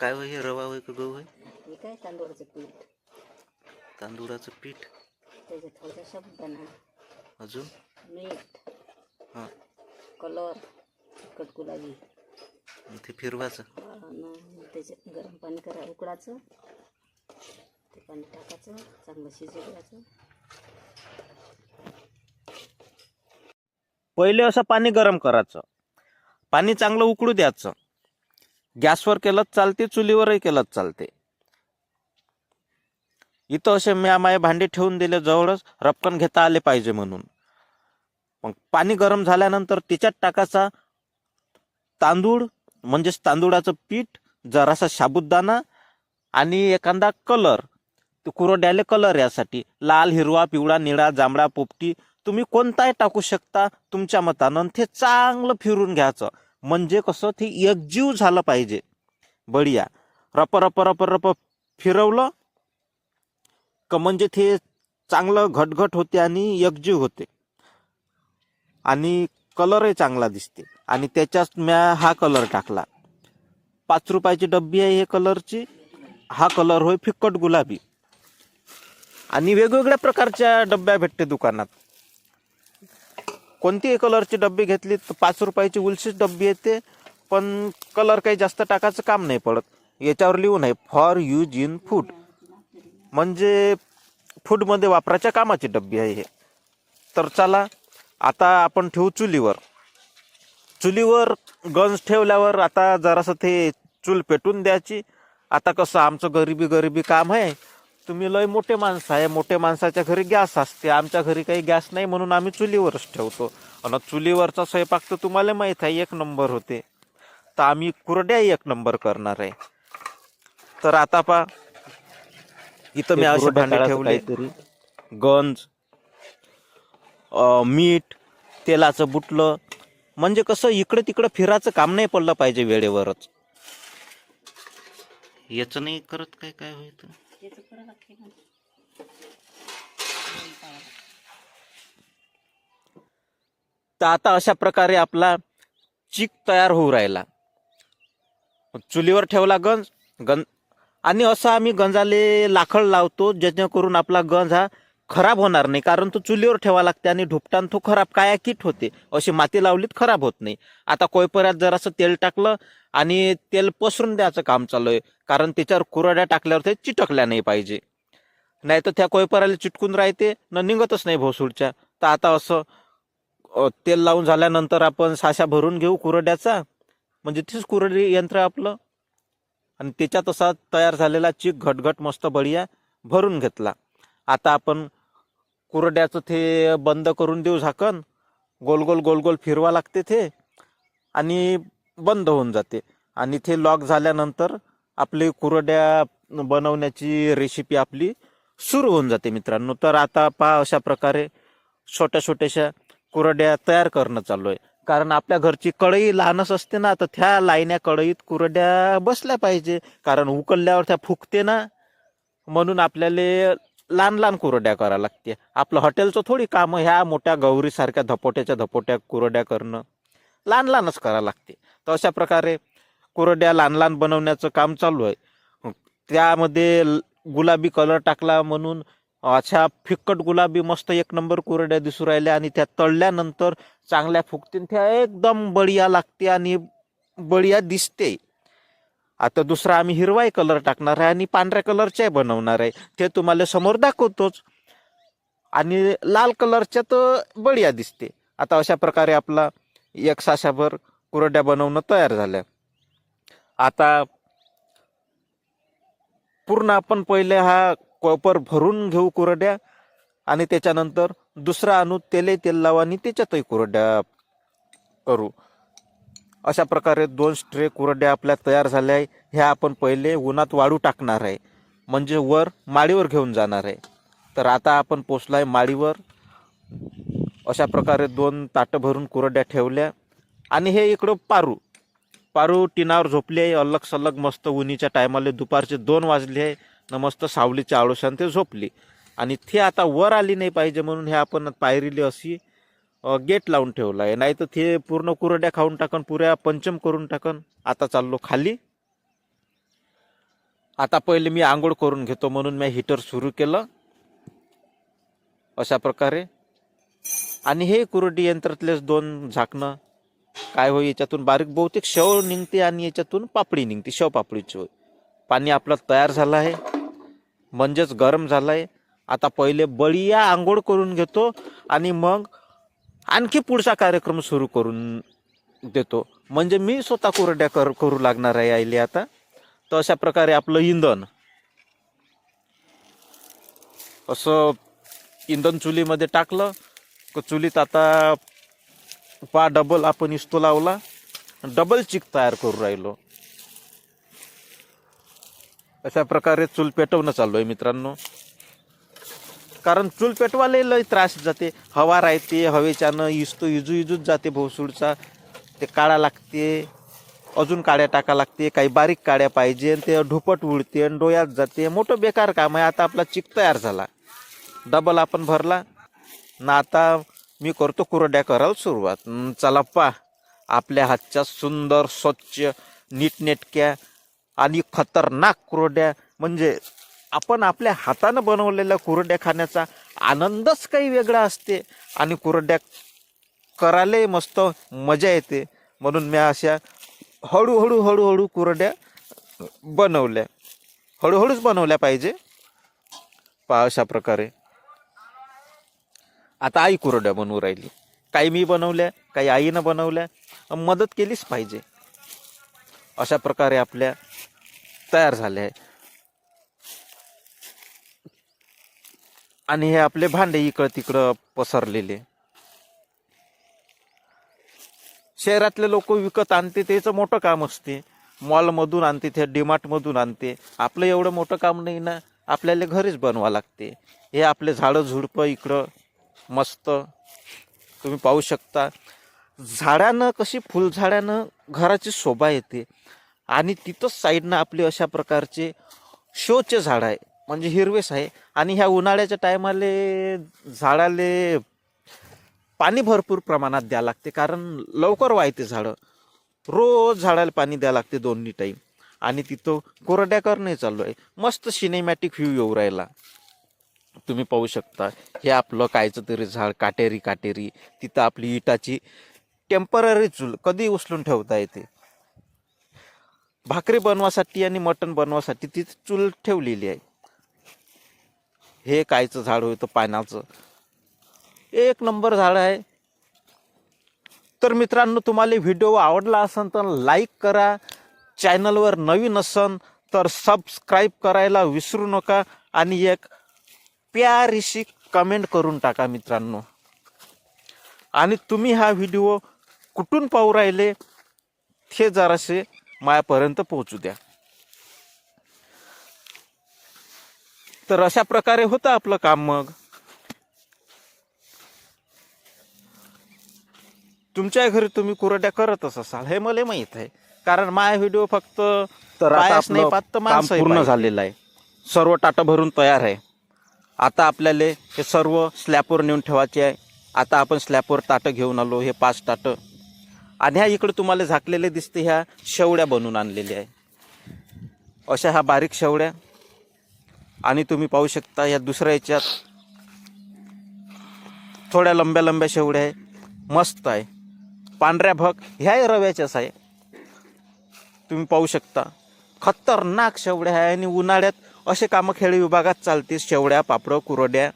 काय होय हे? रवा होय का गहू होय? हे काय तांदूळाचं पीठ? तांदूळाचं पीठ? त्याच्यात थोडासा साबुदाणा अजून? मीठ. हां. कलर. तिखट गुलाबी. ते फिरवायचं. आणि त्याच्यात गरम पाणी करा उकडाचं ते पाणी टाकायचं चांगलं शिजू द्यायचं पहिले असं पाणी गरम करायचं. पाणी चांगलं उकळू द्यायचं. गॅसवर केलंच चालते चुलीवरही केलंच चालते. इथं असे म्या माये भांडे ठेवून दिले जवळच रपकन घेता आले पाहिजे म्हणून. मग पाणी गरम झाल्यानंतर त्याच्यात टाकायचा तांदूळ म्हणजेच तांदूळाचं पीठ जरासा साबुदाणा आणि एखादा कलर. कुरड्याले कलर यासाठी. लाल हिरवा पिवळा निळा जांभळा पोपटी तुम्ही कोणताही टाकू शकता तुमच्या मतानं ते चांगलं फिरून घ्यायचं. म्हणजे कसं ते एकजीव झालं पाहिजे. बढिया. रप रप रप रप फिरवलं का म्हणजे ते चांगलं घटघट होते आणि एकजीव होते. आणि कलरही चांगला दिसते. आणि त्याच्यात म्या हा कलर टाकला. पाच रुपयाची डब्बी आहे हे कलरची. हा कलर होय फिक्कट गुलाबी. आणि वेगवेगळ्या प्रकारच्या डब्या भेटते दुकानात. कोणतीही कलरची डब्बी घेतली तर पाच रुपयाची उलशीच डब्बी येते पण कलर काही जास्त टाकायचं काम नाही पडत. याच्यावर लिहून आहे फॉर यूज इन फूड म्हणजे फूडमध्ये वापराच्या कामाची डब्बी आहे हे. तर चला आता आपण ठेवू चुलीवर. चुलीवर गंज ठेवल्यावर आता जरासं ते चूल पेटून द्यायची. आता कसं आमचं गरिबी गरिबी काम आहे तुम्ही लय मोठे माणसं आहे मोठे माणसाच्या घरी गॅस असते. आमच्या घरी काही गॅस नाही म्हणून आम्ही चुलीवरच ठेवतो. आणि चुलीवरचा स्वयंपाक तर तुम्हाला माहीत आहे एक नंबर होते. तर आम्ही कुरड्या एक नंबर करणार आहे. तर आता पा इथं मी असे भांडे ठेवले. गंज अं, मीठ तेलाचं बुटलं. म्हणजे कसं इकडे तिकडे फिरायचं काम नाही पडलं पाहिजे वेळेवरच. याचं नाही करत काय काय होय तर तर आता अशा प्रकारे आपला चीक तयार होऊ राहिला. चुलीवर ठेवला गंज गंज. आणि असं आम्ही गंजाले लाकड लावतो जेणेकरून आपला गंज हा खराब होणार नाही कारण तो चुलीवर ठेवा लागते आणि ढुपटान तो खराब काय किट होते. अशी माती लावलीत खराब होत नाही. आता कोयपऱ्यात जरासं तेल टाकलं आणि तेल पसरून द्यायचं काम चालू आहे कारण त्याच्यावर कुरड्या टाकल्यावर ते चिटकल्या नाही पाहिजे. नाही तर त्या कोयपऱ्याला चिटकून राहते न निघतच नाही भोसूडच्या तर आता असं तेल लावून झाल्यानंतर आपण साशा भरून घेऊ कुरड्याचा. म्हणजे तेच कुरडी यंत्र आपलं. आणि त्याच्यात असा तयार झालेला चीक घटघट मस्त बढिया भरून घेतला. आता आपण कुरड्याचं ते बंद करून देऊ झाकण. गोल गोल गोल गोल फिरवा लागते ते. आणि बंद होऊन जाते. आणि ते लॉक झाल्यानंतर आपली कुरड्या बनवण्याची रेसिपी आपली सुरू होऊन जाते मित्रांनो. तर आता पहा अशा प्रकारे छोट्या छोट्याशा कुरड्या तयार करणं चालू आहे कारण आपल्या घरची कढई लहानच असते ना तर त्या लाईन्या कढईत कुरड्या बसल्या पाहिजे. कारण उकळल्यावर त्या फुगते ना. म्हणून आपल्याला लहान लहान कुरड्या करावं लागते. आपलं हॉटेलचं थोडी कामं ह्या मोठ्या गौरीसारख्या धपोट्याच्या धपोट्या कुरड्या करणं लहान लहानच करावं लागते. तर अशा प्रकारे कुरड्या लहान लहान बनवण्याचं काम चालू आहे. त्यामध्ये ल- गुलाबी कलर टाकला म्हणून अशा फिक्कट गुलाबी मस्त एक नंबर कुरड्या दिसू राहिल्या आणि त्या तळल्यानंतर चांगल्या फुगतीन त्या एकदम बढिया लागते आणि बढिया दिसते. आता दुसरा आम्ही हिरवाई कलर टाकणार आहे आणि पांढऱ्या कलरच्याही बनवणार आहे. ते तुम्हाला समोर दाखवतोच. आणि लाल कलरच्या तर बढिया दिसते. आता अशा प्रकारे आपला एक साशाभर कुरड्या बनवणं तयार झाल्या. आता पूर्ण आपण पहिले हा कॉपर भरून घेऊ कुरड्या आणि त्याच्यानंतर दुसरा आणू तेले तेल लावा आणि त्याच्यातही कुरड्या करू. अशा प्रकारे दोन स्ट्रे कुरड्या आपल्या तयार झाल्या आहे. ह्या आपण पहिले उन्हात वाळू टाकणार आहे. म्हणजे वर माळीवर घेऊन जाणार आहे. तर आता आपण पोचलाय आहे माळीवर. अशा प्रकारे दोन ताटं भरून कुरड्या ठेवल्या. आणि हे इकडं पारू. पारू टिनावर झोपली आहे. अलग सलग मस्त उन्हीच्या टायमाला दुपारचे दोन वाजले आहे. न मस्त सावलीच्या आळोशान ते झोपली. आणि ती आता वर आली नाही पाहिजे म्हणून हे आपण पायरीली अशी गेट लावून ठेवलं आहे. नाही तर ते पूर्ण कुरड्या खाऊन टाकन पुऱ्या पंचम करून टाकन. आता चाललो खाली. आता पहिले मी आंघोळ करून घेतो म्हणून मी हीटर सुरू केलं. अशा प्रकारे. आणि हे कुरडी यंत्रातलेच दोन झाकणं. काय होई याच्यातून बारीक बहुतेक शव निघते आणि याच्यातून पापडी निघते शव पापडीची होय. पाणी आपलं तयार झालं आहे. म्हणजेच गरम झालं आहे. आता पहिले बळीया आंघोळ करून घेतो आणि मग आणखी पुढचा कार्यक्रम सुरू करून देतो. म्हणजे मी स्वतः कोरड्या कर करू लागणार आहे आईले आता. तर अशा प्रकारे आपलं इंधन. असं इंधन चुलीमध्ये टाकलं. चुलीत आता पा डबल आपण इस्तो लावला. डबल चिक तयार करू राहिलो. अशा प्रकारे चूल पेटवणं चालू आहे मित्रांनो. कारण चूल पेटवाले लय त्रास जाते. हवा राहते हवेच्यानं इजतो इजू इजूच जाते भोसूळचा ते काळा लागते अजून काड्या टाका लागते काही बारीक काड्या पाहिजे ते ढुपट उडते आणि डोळ्यात जाते. मोठं बेकार काम आहे. आता आपला चिक तयार झाला. डबल आपण भरला. ना आता मी करतो कुरड्या करायला सुरुवात. चला पा. आपल्या हातच्या सुंदर स्वच्छ नीटनेटक्या आणि खतरनाक कुरड्या. म्हणजे आपण आपल्या हातानं बनवलेल्या कुरड्या खाण्याचा आनंदच काही वेगळा असते. आणि कुरड्या करायलाही मस्त मजा येते. म्हणून मी अशा हळूहळू हळूहळू कुरड्या बनवल्या. हळूहळूच बनवल्या पाहिजे. पा अशा प्रकारे. आता आई कुरड्या बनवू राहिली. काही मी बनवल्या काही आईनं बनवल्या. मदत केलीच पाहिजे. अशा प्रकारे आपल्या तयार झाल्या. आहे आणि हे आपले भांडे इकडं तिकडं पसरलेले. शहरातले लोक विकत आणते त्याचं मोठं काम असते. मॉलमधून आणते ते डीमार्टमधून आणते. आपलं एवढं मोठं काम नाही ना आपल्याला घरीच बनवा लागते. हे आपले झाडं झुडपं इकडं मस्त. तुम्ही पाहू शकता. झाडानं कशी फुलझाडानं घराची शोभा येते. आणि तिथंच साईडनं आपले अशा प्रकारचे शोचे झाड आहे. म्हणजे हिरवेच आहे. आणि ह्या उन्हाळ्याच्या टायमाले झाडाले पाणी भरपूर प्रमाणात द्यावं लागते. कारण लवकर वाहते झाडं. रोज झाडाला पाणी द्यावं लागते दोन्ही टाईम आणि तिथं कोरड्या करणे चालू आहे. मस्त सिनेमॅटिक व्ह्यू येऊ राहिला. तुम्ही पाहू शकता. हे आपलं कायचं तरी झाड काटेरी काटेरी. तिथं आपली इटाची टेंपररी चूल. कधी उचलून ठेवता येते? भाकरी बनवासाठी आणि मटण बनवासाठी तिथे चूल ठेवलेली आहे. हे कायचं झाड होतं पानाचं. एक नंबर झाड आहे. तर मित्रांनो तुम्हाला व्हिडिओ आवडला असेल तर लाईक करा. चॅनलवर नवीन असन तर सबस्क्राईब करायला विसरू नका. आणि एक प्यारीशी कमेंट करून टाका मित्रांनो. आणि तुम्ही हा व्हिडिओ कुठून पाहू राहिले हे जरासे मायापर्यंत पोहोचू द्या. तर अशा प्रकारे होतं आपलं काम मग. तुमच्या घरी तुम्ही कुरड्या करतच असाल हे मला माहीत आहे. कारण माय व्हिडिओ फक्त तर नाही पाहत तर पूर्ण. झालेलं आहे. सर्व टाटा भरून तयार आहे. आता आपल्याला हे सर्व स्लॅपवर नेऊन ठेवायचे आहे. आता आपण स्लॅपवर ताटं घेऊन आलो हे पाच ताटं. आणि ह्या इकडे तुम्हाला झाकलेले दिसते ह्या शेवड्या बनवून आणलेल्या आहे. अशा ह्या बारीक शेवड्या. आणि तुम्ही पाहू शकता या दुसऱ्या याच्यात थोड्या लंब्या लंब्या शेवड्या आहे. मस्त आहे. पांढऱ्या भग ह्याही रव्याच्याच आहे. तुम्ही पाहू शकता. खतरनाक शेवड्या आहे आणि उन्हाळ्यात असे कामं खेळ विभागात चालतील शेवड्या पापडं कुरड्या